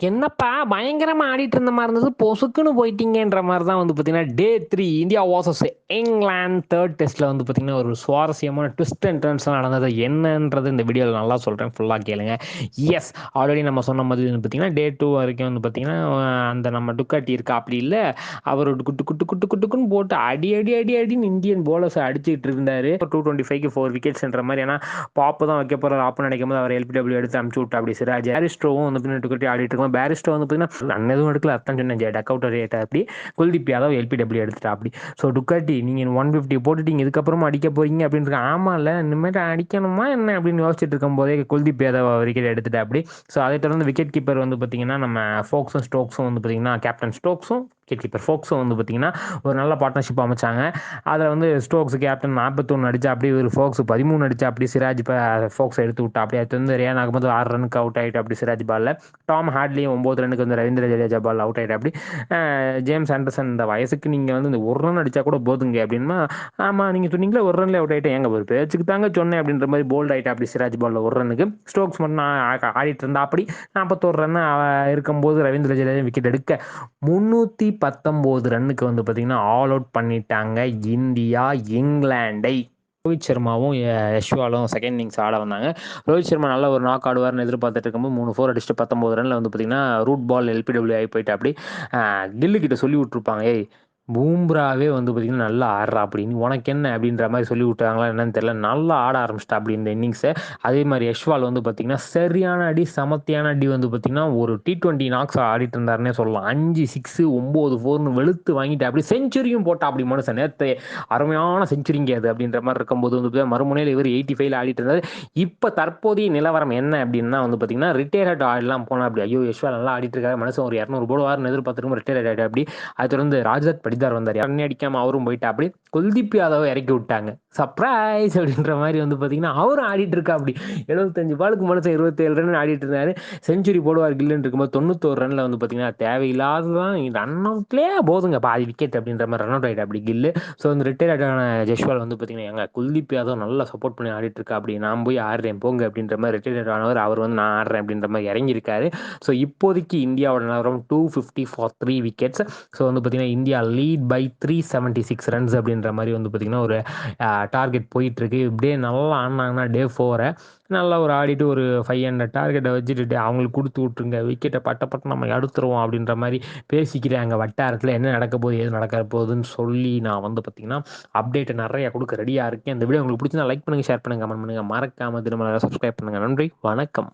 என்னப்பா பயங்கரமா ஆடிட்டு இருந்த மாதிரி இருந்தது. பொசுக்குன்னு போயிட்டீங்கன்ற மாதிரி தான் வந்து பார்த்தீங்கன்னா day three India versus England third டெஸ்ட்டில் வந்து பார்த்தீங்கன்னா ஒரு சுவாரஸ்யமான ட்விஸ்ட் அண்ட் நடந்தது. என்னன்றது இந்த வீடியோவில் நல்லா சொல்கிறேன் ஃபுல்லாக கேளுங்க. எஸ் ஆல்ரெடி நம்ம சொன்ன மாதிரி வந்து பார்த்தீங்கன்னா டே டூ வரைக்கும் வந்து பார்த்தீங்கன்னா அந்த நம்ம டுக்காட்டி இருக்கா அப்படி இல்லை. அவர் குட்டு குட்டு குட்டு குட்டுக்குன்னு போட்டு அடி அடி அடி அடின்னு இந்தியன் போலர்ஸ் அடிச்சுட்டு இருந்தார். டூ டுவெண்ட்டி ஃபைவ்க்கு ஃபோர் விக்கெட்ஸ்ன்ற மாதிரி. ஏன்னா பாப்பு தான் வைக்க போகிற ஆப்பு நினைக்கும் போது அவர் எல்பிடபிள்யூ எடுத்து அமுச்சு விட்டு அப்படி சிராஜ். ஹாரிஸ்ட்ரோவும் வந்து பின்னாடி டுக்கட்டி ஆடிட்டு இருக்கோம் பேரிஸ்டோ வந்து பார்த்தீங்கன்னா அண்ணன் எதுவும் எடுக்கல அர்த்தம் சொன்னேன் டக் அவுட் ரேட் அப்படி குல்தீப் யாதவ் எல்பிடபிள்யூ எடுத்துட்டா அப்படி. ஸோ டுக்காட்டி நீங்கள் ஒன் ஃபிஃப்டி போட்டுட்டீங்க இதுக்கப்புறமா அடிக்க போறீங்க அப்படின்னு இருக்கு ஆமாம் இல்லை இனிமேட்டு அடிக்கணுமா என்ன அப்படின்னு யோசிச்சுட்டு இருக்கும் போதே குல்தீப் யாதவ் விக்கெட் எடுத்துட்டா அப்படி. ஸோ அதை தொடர்ந்து விக்கெட் கீப்பர் வந்து பார்த்தீங்கன்னா நம்ம ஃபோக்ஸும் ஸ்டோக்ஸும் வந்து பார்த்தீங்கன்னா கேப்டன் ஸ்டோக்ஸும் விக்கெட் கீப்பர் ஃபோக்ஸும் வந்து பார்த்தீங்கன்னா ஒரு நல்ல பார்ட்னர்ஷிப் அமைச்சாங்க. அதில் வந்து ஸ்டோக்ஸ் கேப்டன் நாற்பத்தொன்று அடிச்சா அப்படி ஒரு ஃபோக்ஸ் பதிமூணு அடிச்சா அப்படி சிராஜ் இப்போ ஃபோக்ஸ் எடுத்து விட்டா. அப்படி அது வந்து ரியான் அகமது ஆறு ரனுக்கு அவுட் ஆகிட்டு அப்படி சிராஜ் பாலில் டாம் ஹார்ட்லியும் ஒம்பது ரனுக்கு வந்து ரவீந்திர ஜடேஜா பால் அவுட் ஆகிட்டு அப்படி. ஜேம்ஸ் ஆண்டர்சன் இந்த வயசுக்கு நீங்கள் வந்து இந்த ஒரு ரன் அடித்தா கூட போதுங்க அப்படின்னா ஆமாம் நீங்கள் சொன்னீங்களே ஒரு ரன்ல அவுட் ஆகிட்டேன் எங்க ஒரு பேச்சுக்கு தாங்க சொன்னேன் அப்படின்ற மாதிரி போல்ட் ஆகிட்டு அப்படி சிராஜ் பாலில் ஒரு ரனுக்கு ஸ்டோக்ஸ் மட்டும் நான் ஆடிட்டு இருந்தா அப்படி நாற்பத்தோரு ரன் இருக்கும்போது ரவீந்திர ஜடேஜா விக்கெட் எடுக்க முந்நூற்றி பத்தொம்போது ரன்னுக்கு வந்து பார்த்தீங்கன்னா ஆல் அவுட் பண்ணிட்டாங்க. இந்தியா இங்கிலாண்டை ரோஹித் சர்மாவும் யஷ்வாலும் செகண்ட் இன்னிங்ஸ் ஆட வந்தாங்க. ரோஹித் சர்மா நல்ல ஒரு நாக் ஆடுவார்னு எதிர்பார்த்துட்டு இருக்கும்போது மூணு ஃபோர் அடிச்சுட்டு பத்தொம்பது ரனில் வந்து பார்த்தீங்கன்னா ரூட் பால் எல்பிடபிள்யூ ஆகி போயிட்டு அப்படி கில்லு கிட்ட சொல்லி விட்ருப்பாங்க ஏய் பூம்ராவே வந்து பார்த்திங்கன்னா நல்லா ஆடுறா அப்படின்னு உனக்கு என்ன அப்படின்ற மாதிரி சொல்லி விட்டாங்களா என்னன்னு தெரியல. நல்லா ஆட ஆரம்பிச்சிட்டா அப்படி இந்த இன்னிங்ஸை அதே மாதிரி யஷ்வால் வந்து பார்த்திங்கன்னா சரியான அடி சமத்தியான அடி வந்து பார்த்திங்கன்னா ஒரு டி ட்வெண்ட்டி நாக்ஸ் ஆடிட்டு இருந்தாருன்னே சொல்லலாம். அஞ்சு சிக்ஸு ஒம்பது ஃபோர்னு வெளுத்து வாங்கிட்டு அப்படி செஞ்சுரியும் போட்டா அப்படி மனுஷன். நேற்று அருமையான செஞ்சுரிங்க அது அப்படின்ற மாதிரி இருக்கும்போது வந்து மறுமுனையில் இவர் எயிட்டி ஃபைவ்ல ஆடிட்டு இருந்தார். இப்போ தற்போதைய நிலவரம் என்ன அப்படின்னா வந்து பார்த்திங்கன்னா ரிட்டையர்ட் ஆடலாம் போனால் அப்படி. ஐயோ யஷ்வால் நல்லா ஆடிட்டு இருக்காரு. மனுஷன் ஒரு இரநூறு வாரம் எதிர்பார்த்துருக்கும் ரிட்டையர்ட் ஆகிட்டு அப்படி. அது தொடர்ந்து ராஜத் படிதார் வந்தார். ரன் அடிக்காம அவரும் போயிட்டா அப்படி குல்தீப் யாதவை இறக்கி விட்டாங்க. சர்ப்ரைஸ் அப்படின்ற மாதிரி வந்து பார்த்தீங்கன்னா அவரும் ஆடிட்டு இருக்கா அப்படி. எழுபத்தஞ்சு பாலுக்கு மனுஷன் இருபத்தேழு ரன் ஆடிட்டு இருந்தாரு. செஞ்சுரி போடுவார் கில்லுன்னு இருக்கும்போது தொண்ணூத்தோரு ரன்ல வந்து பார்த்தீங்கன்னா தேவையில்லாததான் ரன் அவுட்லேயே போதுங்க. பாதி விக்கெட் அப்படின்ற மாதிரி ரன் அவுட் ஆகிட்டு அப்படி கில்லு. ஸோ அந்த ரிட்டையர்ட் ஆன ஜெஷ்வால் வந்து பார்த்தீங்கன்னா எங்க குல்தீப் யாதவ் நல்லா சப்போர்ட் பண்ணி ஆடிட்டு இருக்கா அப்படி. நான் போய் ஆடுறேன் போங்க அப்படின்ற மாதிரி ரிட்டையர்ட் ஆனவர் அவர் வந்து நான் ஆடுறேன் அப்படின்ற மாதிரி இறங்கியிருக்காரு. ஸோ இப்போதைக்கு இந்தியாவோட நகரம் two fifty for three wickets so வந்து பார்த்தீங்கன்னா India lead by three seventy six runs அப்படின்ற மாதிரி வந்து பார்த்திங்கன்னா ஒரு டார்கெட் போயிட்டுருக்கு. இப்படியே நல்லா ஆடினாங்கன்னா டே ஃபோரை நல்லா ஒரு ஆடிட்டு ஒரு ஃபைவ் ஹண்ட்ரட் டார்கெட்டை வச்சுட்டு அவங்களுக்கு கொடுத்து விட்ருங்க விக்கெட்டை பட்ட பட்ட நம்ம எடுத்துருவோம் அப்படின்ற மாதிரி பேசிக்கிறாங்க. வட்டாரத்தில் என்ன நடக்க போகுது எது நடக்க போகுதுன்னு சொல்லி நான் வந்து பார்த்திங்கன்னா அப்டேட்டை நிறையா கொடுக்க ரெடியாக இருக்கேன். இந்த வீடியோ உங்களுக்கு பிடிச்சிருந்தா லைக் பண்ணுங்கள் ஷேர் பண்ணுங்கள் கமெண்ட் பண்ணுங்கள் மறக்காமல் திரும்ப சப்ஸ்கிரைப் பண்ணுங்கள் நன்றி வணக்கம்.